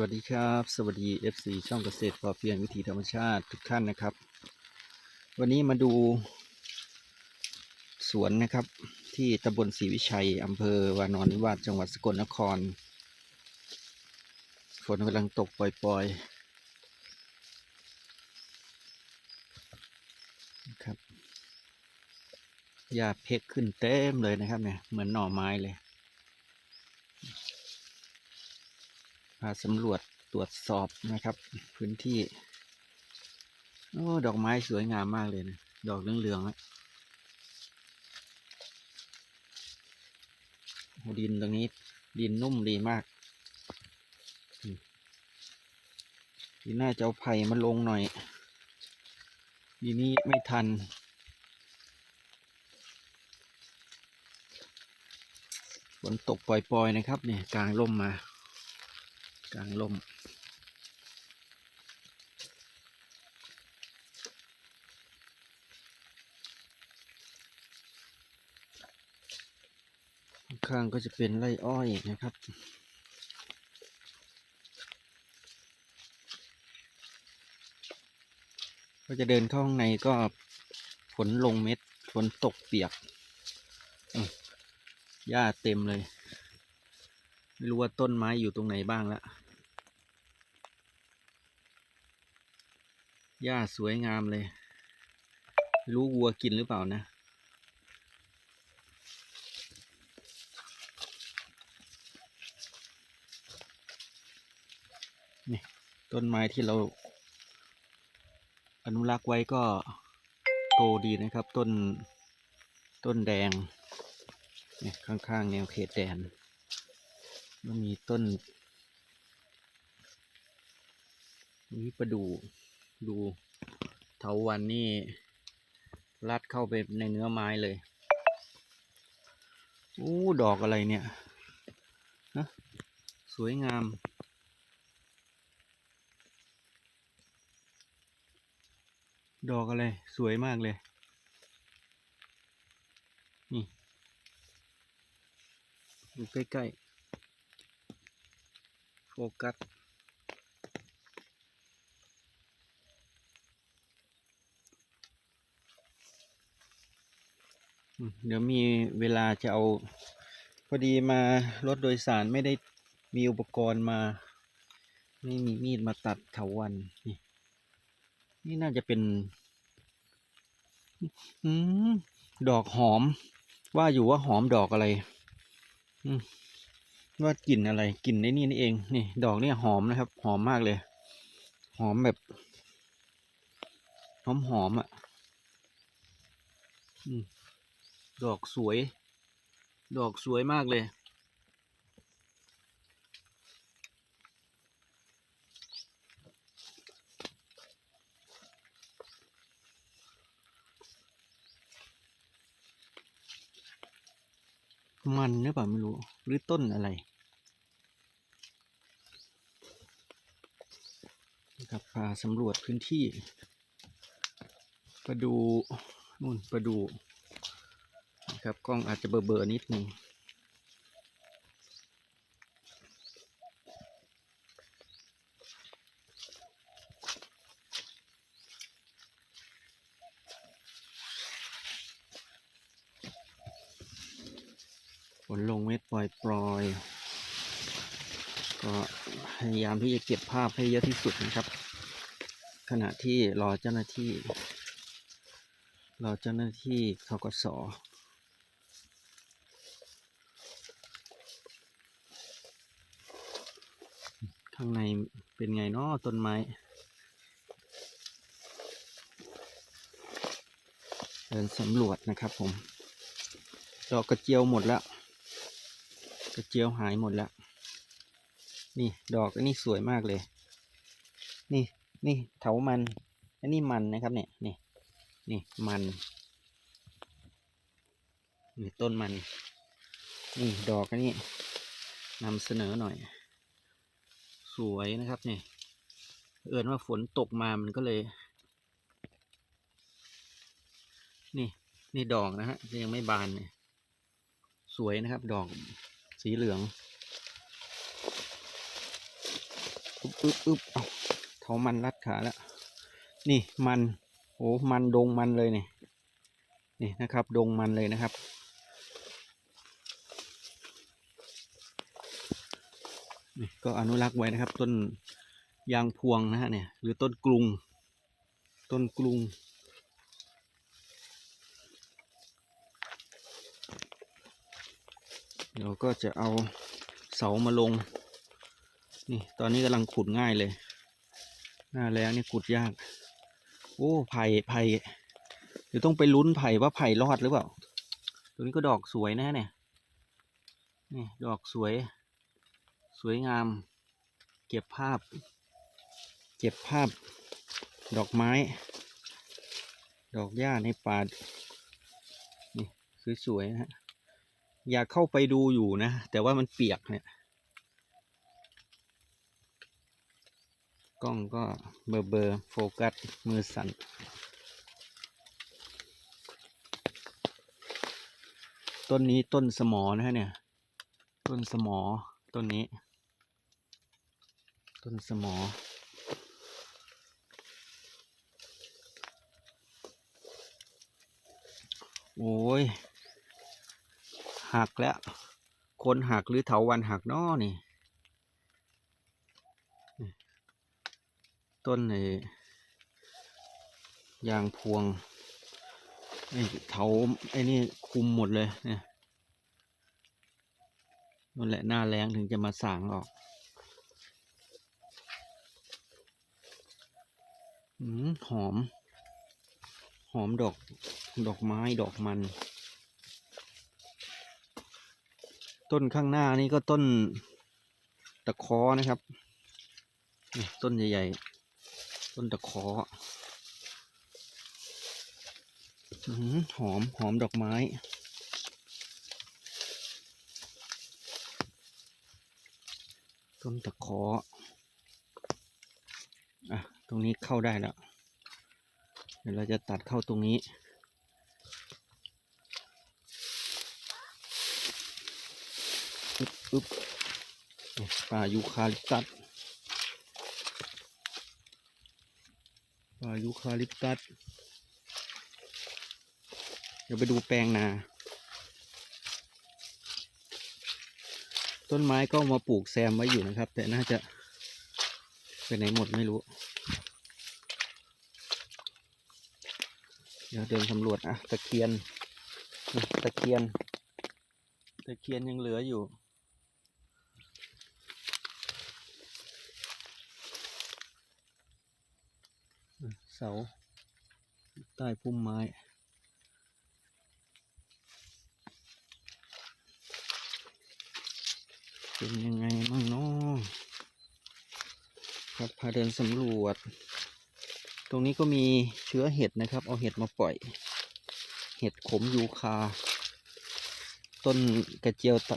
วัสดีครับ สวัสดี FC ช่องเกษตรพอเพียงวิถีธรรมชาติทุกท่านนะครับ วันนี้มาดู สวนนะครับ ที่ตำบลศรีวิชัยอำเภอวานอนนิวาสจังหวัดสกลนคร ฝนกำลังตกปล่อยๆนะครับหญ้าเพกขึ้นเต็มเลยนะครับเนี่ยเหมือนหน่อไม้เลยาสำรวจตรวจสอบนะครับ พื้นที่โอ้ดอกไม้สวยงามมากเลยนะ ดอกเหลืองๆดินตรงนี้ดินนุ่มดีมากทีน่าจะเอาไผ่มาลงหน่อยทีนี้ไม่ทัน ฝนตกปล่อยๆนะครับเนี่ยกลางร่มมา กลางลมข้างก็จะเป็นไร่อ้อยนะครับ ก็จะเดินเข้าข้างในก็ฝนลงเม็ดฝนตกเปียกหญ้าเต็มเลย ไม่รู้ว่าต้นไม้อยู่ตรงไหนบ้างละ หญ้าสวยงามเลย รู้วัวกินหรือเปล่านะ นี่ ต้นไม้ที่เรา อนุรักษ์ไว้ก็โตดีนะครับ ต้นต้นแดงเนี่ยข้างๆแนวเขตแดนมันมีต้นนี้ประดู ดูเถาวันนี่รัดเข้าไปในเนื้อไม้เลยอู้ดอกอะไรเนี่ยนะสวยงาม ดอกอะไร สวยมากเลย นี่ดูใกล้ๆ โฟกัส เดี๋ยวมีเวลาจะเอา พอดีมารถโดยสารไม่ได้มีอุปกรณ์มา ไม่มีมีดมาตัดเถาวันนี่นี่น่าจะเป็นอืมดอกหอม ว่าอยู่ว่าหอมดอกอะไรว่ากลิ่นอะไรกลิ่นในนี่นี่เอง นี่ ดอกเนี่ยหอมนะครับ หอมมากเลย หอมแบบ หอมหอมอะ อืม ดอกสวย ดอกสวยมากเลย มันหรือเปล่าไม่รู้ หรือต้นอะไรนะครับพาสำรวจพื้นที่ ประดูนู่นประดู ครับกล้องอาจจะเบลอๆนิดนึงฝนลงเม็ดปล่อยๆก็พยายามที่จะเก็บภาพให้เยอะที่สุดนะครับ ขณะที่รอเจ้าหน้าที่ รอเจ้าหน้าที่ทกส ข้างในเป็นไงเนาะต้นไม้เดินสำรวจนะครับผมดอกกระเจียวหมดแล้ว กระเจียวหายหมดแล้ว นี่ดอกอันนี้สวยมากเลย นี่นี่เถามันอันนี้มันนะครับเนี่ยนี่นี่มันนี่ต้นมัน นี่ดอกอันนี้นำเสนอหน่อย สวยนะครับเนี่ยเอิญว่าฝนตกมามันก็เลย นี่นี่ดอกนะฮะยังไม่บานเนี่ยสวยนะครับ ดอกสีเหลืองอึบอึบอึบเอาเถามันรัดขาแล้วนี่มันโอ้มันดงมันเลยเนี่ยนี่นะครับ ดงมันเลยนะครับ ก็อนุรักษ์ไว้นะครับ ต้นยางพวงนะฮะเนี่ยหรือต้นกรุง ต้นกรุง เดี๋ยวก็จะเอาเสามาลง นี่ตอนนี้กำลังขุดง่ายเลย หน้าแล้งนี่ขุดยาก โอ้ไผ่ไผ่เดี๋ยวต้องไปลุ้นไผ่ว่าไผ่รอดหรือเปล่าตัวนี้ก็ดอกสวยนะเนี่ยนี่ดอกสวย วยงาม เก็บภาพ เก็บภาพ ดอกไม้ ดอกหญ้าในป่านี่สวยๆนะฮะอยากเข้าไปดูอยู่นะ แต่ว่ามันเปียกเนี่ยกล้องก็เบอร์เบอร์โฟกัส มือสั่นต้นนี้ต้นสมอนะฮะเนี่ย ต้นสมอต้นนี้ ต้นสมอ โอ้ย หักแล้ว คนหักหรือเถาวันหักนอนี่ ต้นไอ้ยางพวงไอ้เถาไอ้นี่คุมหมดเลยเนี่ยนั่นแหละหน้าแรงถึงจะมาสางออก อืม หอม หอมดอก ดอกไม้ดอกมัน ต้นข้างหน้านี่ก็ต้นตะคอนะครับ ต้นใหญ่ๆ ต้นตะคออืมหอมหอมดอกไม้ ต้นตะคออะ รงนี้เข้าได้แล้ว เดี๋ยวเราจะตัดเข้าตรงนี้ อึ๊บอึ๊บป่ายูคาลิปตัสป่ายูคาลิปตัส เดี๋ยวไปดูแปลงนา ต้นไม้ก็มาปลูกแซมไว้อยู่นะครับ แต่น่าจะไปไหนหมดไม่รู้ ดี๋ยวเดินสำรวจอะตะเคียนตะเคียนตะเคียนยังเหลืออยู่ เสา ใต้พุ่มไม้เป็นยังไงมั่งเนาะครับพาเดินสำรวจ ตรงนี้ก็มีเชื้อเห็ดนะครับ เอาเห็ดมาปล่อย เห็ดขมยูคา ต้นกระเจียวต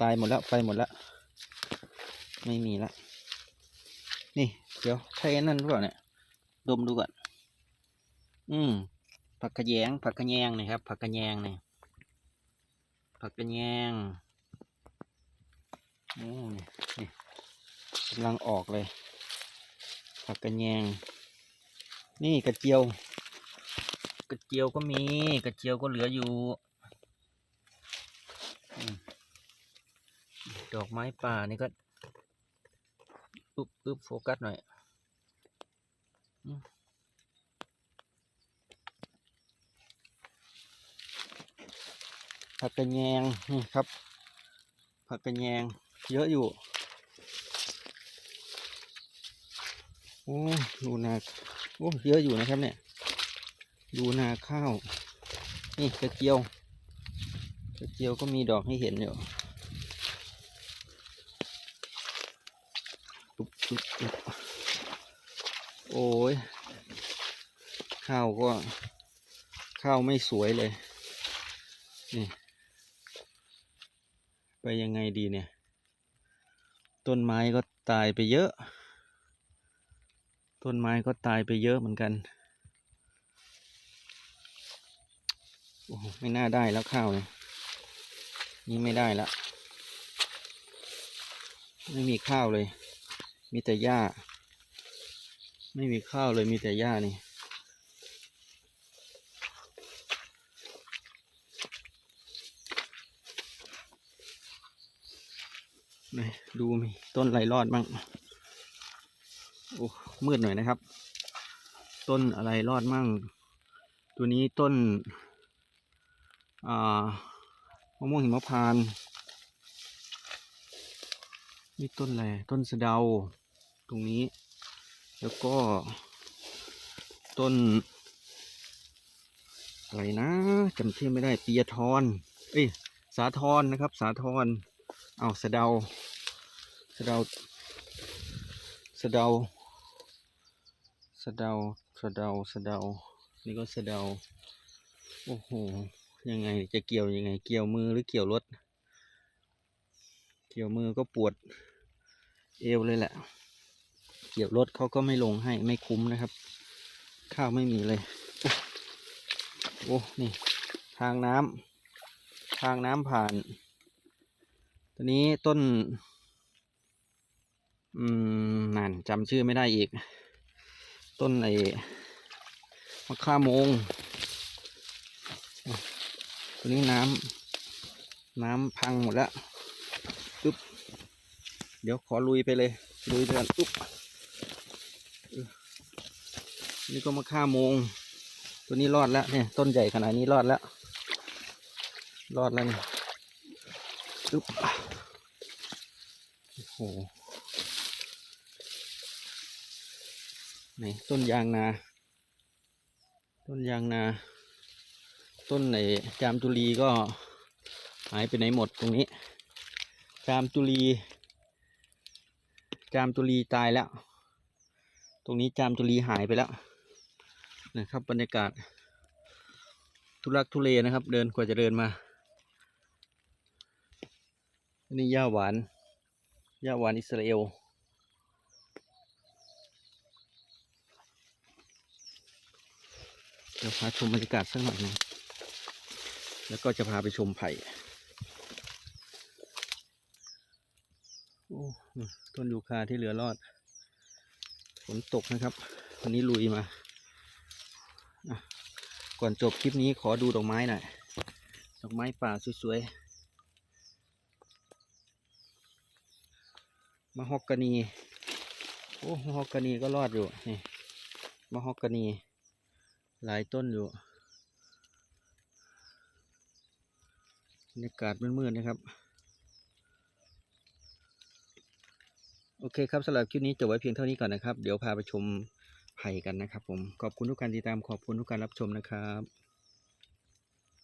ตายหมดแล้วไปหมดแล้วไม่มีละ นี่ เดี๋ยวใช่อันนั่นหรือเปล่าเนี่ย ดมดูก่อน อืม ผักกระแยง ผักกระแยงนะครับ ผักกระแยงเนี่ย ผักกระแยงอ้นี่นี่กำลังออกเลย ผักกระแยง นี่กระเจียว กระเจียวก็มี กระเจียวก็เหลืออยู่ ดอกไม้ป่านี่ก็อึบอึบโฟกัสหน่อยผักกระแยงนี่ครับ ผักกระแยง เยอะอยู่ โอ้ดูนา โอ้เยอะอยู่นะครับเนี่ย ดูนาข้าว นี่กระเจียว กระเจียวก็มีดอกให้เห็นอยู่ปุ๊บโอ้ย ข้าวก็ ข้าวไม่สวยเลย นี่ ไปยังไงดีเนี่ย ต้นไม้ก็ตายไปเยอะ ต้นไม้ก็ตายไปเยอะเหมือนกัน โอ้โหไม่น่าได้แล้วข้าวเนี่ยนี่ไม่ได้ละ ไม่มีข้าวเลย มีแต่หญ้า ไม่มีข้าวเลยมีแต่หญ้านี่ไหนดูมีต้นไรรอดบ้าง โอ้มืดหน่อยนะครับ ต้นอะไรรอดมั่ง ตัวนี้ต้นอ่ามะม่วงหิมพานต์นี่ต้นอะไร ต้นสะเดา ตรงนี้ แล้วก็ ต้น อะไรนะจำชื่อไม่ได้ปียทรเอ้ย สาทรนะครับ สาทรเอาสะเดา สะเดา สะเดา สะเดาสะเดาสะเดา นี่ก็สะเดา โอ้โห ยังไงจะเกี่ยวยังไง เกี่ยวมือหรือเกี่ยวรถ เกี่ยวมือก็ปวด เอวเลยแหละ เกี่ยวรถเขาก็ไม่ลงให้ไม่คุ้มนะครับ ข้าวไม่มีเลย โอ้ นี่ ทางน้ำทางน้ำผ่านตัวนี้ต้น อืมนั่นจำชื่อไม่ได้อีก ต้นไอ้มะข่ามงตัวนี้น้ำน้ำพังหมดแล้วปึ๊บเดี๋ยวขอลุยไปเลยลุยไปกันปึ๊บนี่ก็มะข่ามง ตัวนี้รอดแล้วเนี่ยต้นใหญ่ขนาดนี้รอดแล้ว รอดแล้วนี่ปึ๊บโอ้โห ไหนต้นยางนา ต้นยางนา ต้นไหนจามจุลีก็หายไปไหนหมดตรงนี้ จามจุลี จามจุลีตายแล้ว ตรงนี้จามจุลีหายไปแล้วนะครับบรรยากาศ ทุลักทุเลนะครับ เดินกว่าจะเดินมาอันนี้หญ้าหวานหญ้าหวานอิสราเอล เดี๋ยวพาชมบรรยากาศสักหน่อยหนึงแล้วก็จะพาไปชมไผ่โอ้ต้นยูคาที่เหลือรอดฝนตกนะครับ วันนี้ลุยมาก่อนจบคลิปนี้ขอดูดอกไม้หน่อยดอกไม้ป่าสวยๆมะฮอกกานีโอ้มะฮอกกานีก็รอดอยู่นี่มะฮอกกานี หลายต้นอยู่บรรยากาศมืดๆนะครับ โอเคครับสำหรับคลิปนี้จบไว้เพียงเท่านี้ก่อนนะครับ เดี๋ยวพาไปชมไผ่กันนะครับผม ขอบคุณทุกการติดตามขอบคุณทุกการรับชมนะครับ